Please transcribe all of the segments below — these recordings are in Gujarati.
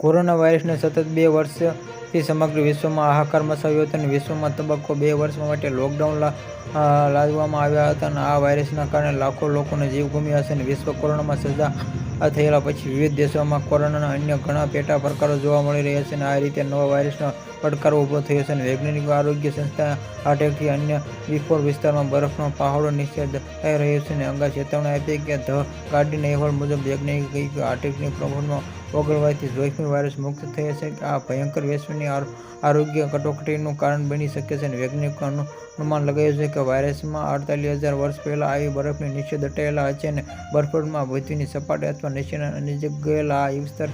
કોરોના વાયરસને સતત બે વર્ષથી સમગ્ર વિશ્વમાં હાહાકાર મચાવ્યો હતો અને વિશ્વમાં તબક્કો બે વર્ષ માટે લોકડાઉન લાદવામાં આવ્યા હતા અને આ વાયરસના કારણે લાખો લોકોને જીવ ગુમ્યા છે અને વિશ્વ કોરોનામાં સજા થયેલા પછી વિવિધ દેશોમાં કોરોનાના અન્ય ઘણા પેટા પ્રકારો જોવા મળી રહ્યા છે અને આ રીતે નવા વાયરસનો પડકાર ઊભો થયો છે અને વૈજ્ઞાનિકો આરોગ્ય સંસ્થા અટેકથી અન્ય વિફોર વિસ્તારમાં બરફનો પહાડો નિષેધ થઈ રહ્યો છે અને અંગા ચેતવણી આપી કે ધ ગાર્ડિયન અહેવાલ મુજબ વૈજ્ઞાનિકો કહ્યું કે અટેકની પ્રમાણમાં ઓગળવાથી જોખમી વાયરસ મુક્ત થયો છે. આ ભયંકર વૈશ્વની આરો- આરોગ્ય કટોકટીનું કારણ બની શકે છે અને વૈજ્ઞાનિકોનું અનુમાન લગાવ્યું છે કે વાયરસમાં અડતાલીસ હજાર વર્ષ પહેલાં આવી બરફની નીચે દટાયેલા છે અને બરફમાં પૃથ્વીની સપાટી અથવા નીચેના નજીક ગયેલા આ વિસ્તાર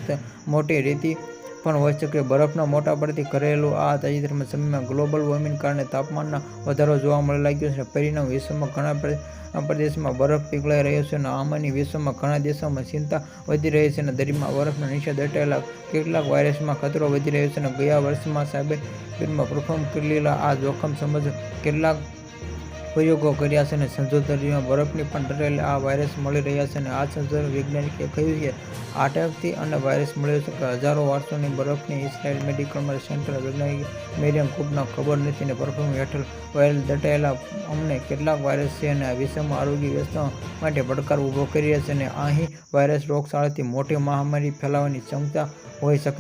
મોટી રેતી પણ હોઈ શકે. બરફના મોટા પડતી ઘરેલું આ તાજેતરમાં સમયમાં ગ્લોબલ વોર્મિંગ કારણે તાપમાનમાં વધારો જોવા મળે લાગ્યો છે. પરિણામ વિશ્વમાં ઘણા પ્ર- પ્રદેશમાં બરફ પીગળાઈ રહ્યો છે અને આમાંની વિશ્વમાં ઘણા દેશોમાં ચિંતા વધી રહી છે અને દરિયામાં બરફનો નિષેધ દટાયેલા કેટલાક વાયરસમાં ખતરો વધી રહ્યો છે અને ગયા વર્ષમાં સાયબેરિયામાં પરફોર્મ કરેલા આ જોખમ સમજ કેટલાક પ્રયોગો કર્યા છે અને સંશોધનોમાં બરફની પણ ડરેલ આ વાયરસ મળી રહ્યા છે અને આ સંશોધન વૈજ્ઞાનિકે કહ્યું કે આટકથી અને વાયરસ મળ્યો છે. કે હજારો વર્ષોની બરફની ઇઝરાયલ મેડિકલ સેન્ટર વૈજ્ઞાનિક મેરિયમ કૂપના ખબર નથી અને પરફોર્મ હેઠળ વાયરલ દટાયેલા અમને કેટલાક વાયરસ છે અને આ વિશ્વમાં આરોગ્ય વ્યવસ્થા માટે પડકાર ઊભો કરી રહ્યા છે અને અહીં વાયરસ રોગશાળાથી મોટી મહામારી ફેલાવવાની ક્ષમતા હોઈ શકે